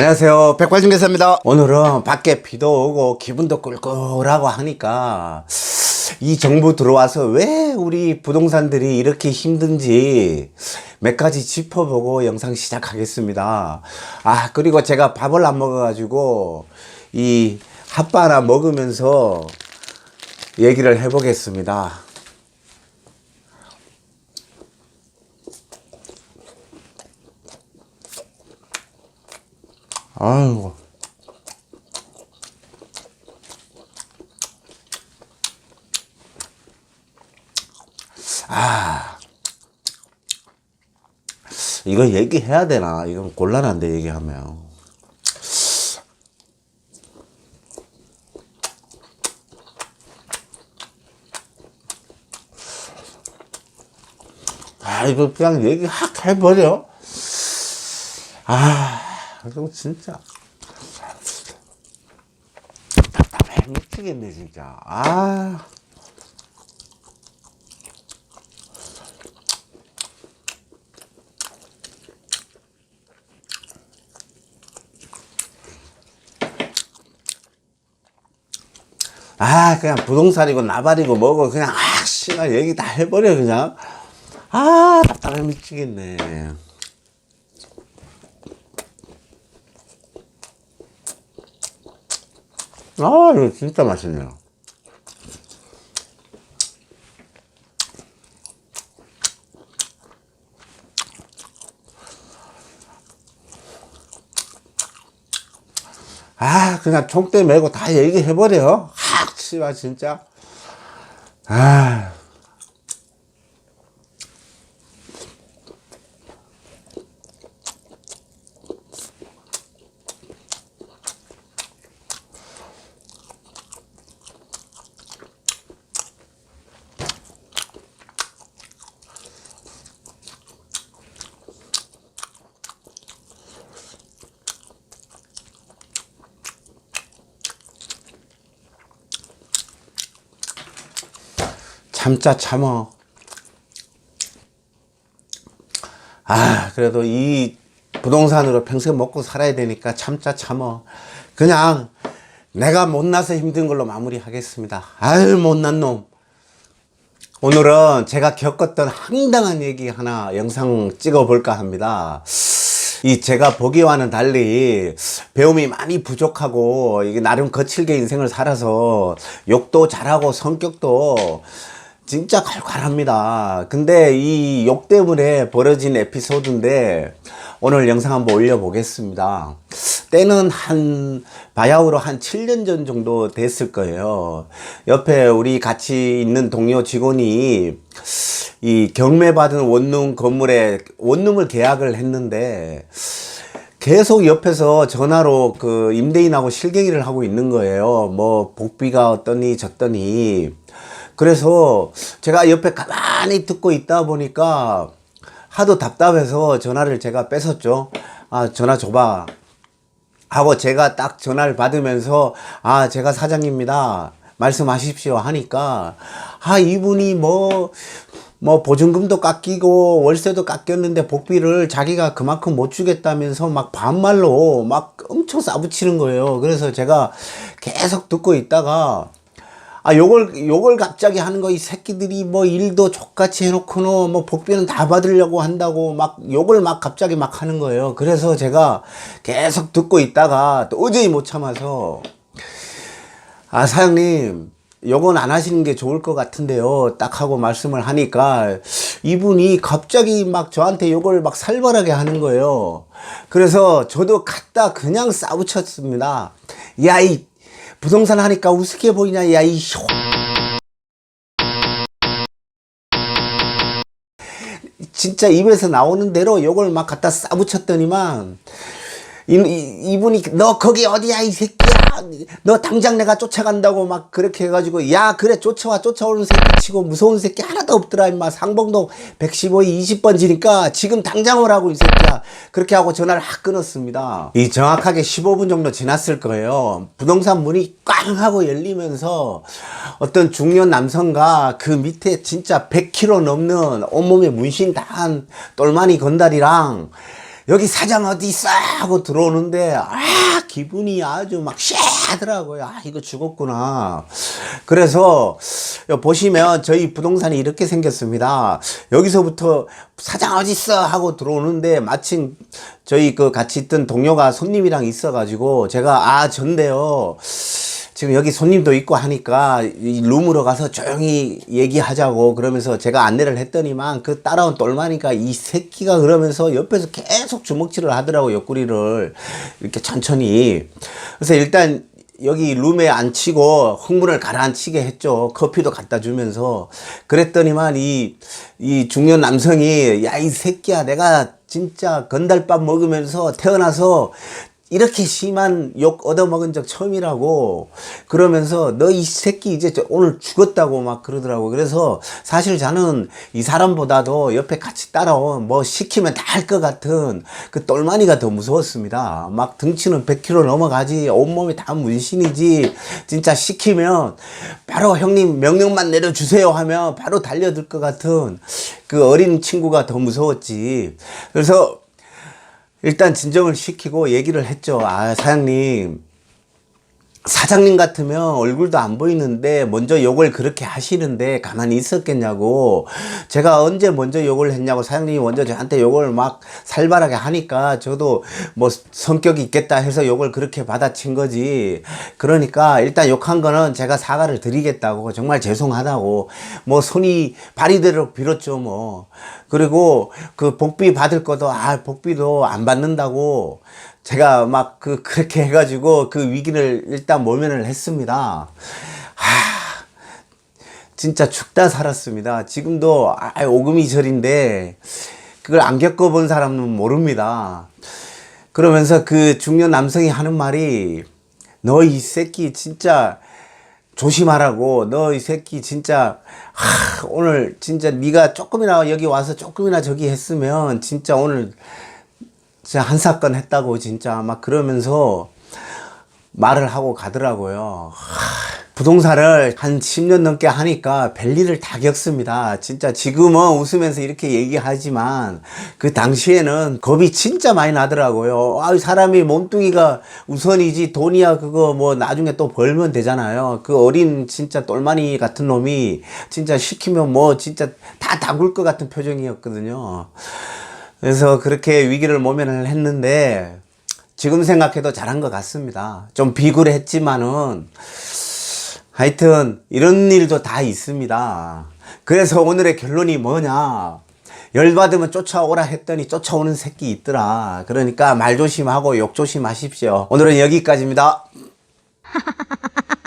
안녕하세요. 백발중개사입니다. 오늘은 밖에 비도 오고 기분도 꿀꿀하고 하니까 이 정부 들어와서 왜 우리 부동산들이 이렇게 힘든지 몇 가지 짚어보고 영상 시작하겠습니다. 아, 그리고 제가 밥을 안 먹어 가지고 이 핫바 하나 먹으면서 얘기를 해보겠습니다. 아이고. 아. 이거 얘기해야 되나? 이건 곤란한데, 얘기하면. 아, 이거 그냥 얘기 확 해버려. 아, 이거 진짜. 답답해 미치겠네, 진짜. 아. 아, 그냥 부동산이고 나발이고 뭐고 그냥 아, 씨가 얘기 다 해버려 그냥. 아, 답답해 미치겠네. 아, 이거 진짜 맛있네요. 아, 그냥 총대 메고 다 얘기해버려. 하, 씨발, 진짜. 아. 참자 참어. 아, 그래도 이 부동산으로 평생 먹고 살아야 되니까 참자 참어. 그냥 내가 못나서 힘든 걸로 마무리 하겠습니다. 아유, 못난 놈. 오늘은 제가 겪었던 황당한 얘기 하나 영상 찍어볼까 합니다. 이 제가 보기와는 달리 배움이 많이 부족하고 이게 나름 거칠게 인생을 살아서 욕도 잘하고 성격도 진짜 칼칼합니다. 근데 이 욕 때문에 벌어진 에피소드인데 오늘 영상 한번 올려보겠습니다. 때는 한 바야흐로 한 7년 전 정도 됐을 거예요. 옆에 우리 같이 있는 동료 직원이 이 경매받은 원룸 건물에 원룸을 계약을 했는데 계속 옆에서 전화로 그 임대인하고 실갱이를 하고 있는 거예요. 뭐 복비가 어떠니 저떠니. 그래서 제가 옆에 가만히 듣고 있다 보니까 하도 답답해서 전화를 제가 뺏었죠. 아, 전화 줘봐. 하고 제가 딱 전화를 받으면서 아, 제가 사장입니다. 말씀하십시오 하니까 아, 이분이 뭐, 뭐 보증금도 깎이고 월세도 깎였는데 복비를 자기가 그만큼 못 주겠다면서 막 반말로 막 엄청 싸붙이는 거예요. 그래서 제가 계속 듣고 있다가 아, 요걸, 요걸 갑자기 하는 거, 이 새끼들이 뭐 일도 족같이 해놓고는 뭐 복비는 다 받으려고 한다고 막 요걸 막 갑자기 막 하는 거예요. 그래서 제가 계속 듣고 있다가 도저히 못 참아서 아, 사장님, 요건 안 하시는 게 좋을 것 같은데요. 딱 하고 말씀을 하니까 이분이 갑자기 막 저한테 요걸 막 살벌하게 하는 거예요. 그래서 저도 갖다 그냥 싸우쳤습니다. 야, 이 부동산 하니까 우습게 보이냐, 야, 이 쇼. 진짜 입에서 나오는 대로 요걸 막 갖다 싸붙였더니만 이, 이, 이분이 너 거기 어디야 이 새끼야? 너 당장 내가 쫓아간다고 막 그렇게 해가지고 야 그래 쫓아와 쫓아오는 새끼 치고 무서운 새끼 하나도 없더라 임마. 상봉동 115에 20번 지니까 지금 당장 오라고 이 새끼야. 그렇게 하고 전화를 확 끊었습니다. 이 정확하게 15분 정도 지났을 거예요. 부동산 문이 꽝 하고 열리면서 어떤 중년 남성과 그 밑에 진짜 100kg 넘는 온몸에 문신 다한 똘마니 건달이랑 여기 사장 어디 있어? 하고 들어오는데, 아, 기분이 아주 막 쎄하더라고요. 아, 이거 죽었구나. 그래서, 여 보시면 저희 부동산이 이렇게 생겼습니다. 여기서부터 사장 어디 있어? 하고 들어오는데, 마침 저희 그 같이 있던 동료가 손님이랑 있어 가지고, 제가, 아, 전데요. 지금 여기 손님도 있고 하니까 이 룸으로 가서 조용히 얘기하자고 그러면서 제가 안내를 했더니만 그 따라온 똘마니가 이 새끼가 그러면서 옆에서 계속 주먹질을 하더라고 옆구리를 이렇게 천천히 그래서 일단 여기 룸에 앉히고 흥분을 가라앉히게 했죠. 커피도 갖다 주면서. 그랬더니만 이, 이 중년 남성이, 야, 이 새끼야, 내가 진짜 건달밥 먹으면서 태어나서 이렇게 심한 욕 얻어먹은 적 처음이라고 그러면서 너 이 새끼 이제 저 오늘 죽었다고 막 그러더라고. 그래서 사실 저는 이 사람보다도 옆에 같이 따라온 뭐 시키면 다 할 것 같은 그 똘마니가 더 무서웠습니다. 막 등치는 100kg 넘어가지 온몸이 다 문신이지 진짜 시키면 바로 형님 명령만 내려주세요 하면 바로 달려들 것 같은 그 어린 친구가 더 무서웠지. 그래서 일단 진정을 시키고 얘기를 했죠. 아, 사장님. 사장님 같으면 얼굴도 안 보이는데 먼저 욕을 그렇게 하시는데 가만히 있었겠냐고. 제가 언제 먼저 욕을 했냐고 사장님이 먼저 저한테 욕을 막 살벌하게 하니까 저도 뭐 성격이 있겠다 해서 욕을 그렇게 받아친 거지. 그러니까 일단 욕한 거는 제가 사과를 드리겠다고 정말 죄송하다고 뭐 손이 발이대로 빌었죠 뭐. 그리고 그 복비 받을 것도 아 복비도 안 받는다고 제가 막 그 그렇게 해가지고 그 위기를 일단 모면을 했습니다. 하, 진짜 죽다 살았습니다. 지금도 아, 오금이절인데 그걸 안 겪어본 사람은 모릅니다. 그러면서 그 중년 남성이 하는 말이 너 이 새끼 진짜 조심하라고 너 이 새끼 진짜 하, 오늘 진짜 네가 조금이나 여기 와서 조금이나 저기 했으면 진짜 오늘 진짜 한 사건 했다고 진짜 막 그러면서 말을 하고 가더라고요. 하, 부동산을 한 10년 넘게 하니까 별일을 다 겪습니다. 진짜 지금은 웃으면서 이렇게 얘기하지만 그 당시에는 겁이 진짜 많이 나더라고요. 아, 사람이 몸뚱이가 우선이지 돈이야 그거 뭐 나중에 또 벌면 되잖아요. 그 어린 진짜 똘마니 같은 놈이 진짜 시키면 뭐 진짜 다 다굴 것 같은 표정이었거든요. 그래서 그렇게 위기를 모면을 했는데 지금 생각해도 잘한 것 같습니다. 좀 비굴했지만은 하여튼 이런 일도 다 있습니다. 그래서 오늘의 결론이 뭐냐? 열받으면 쫓아오라 했더니 쫓아오는 새끼 있더라. 그러니까 말 조심하고 욕 조심하십시오. 오늘은 여기까지입니다.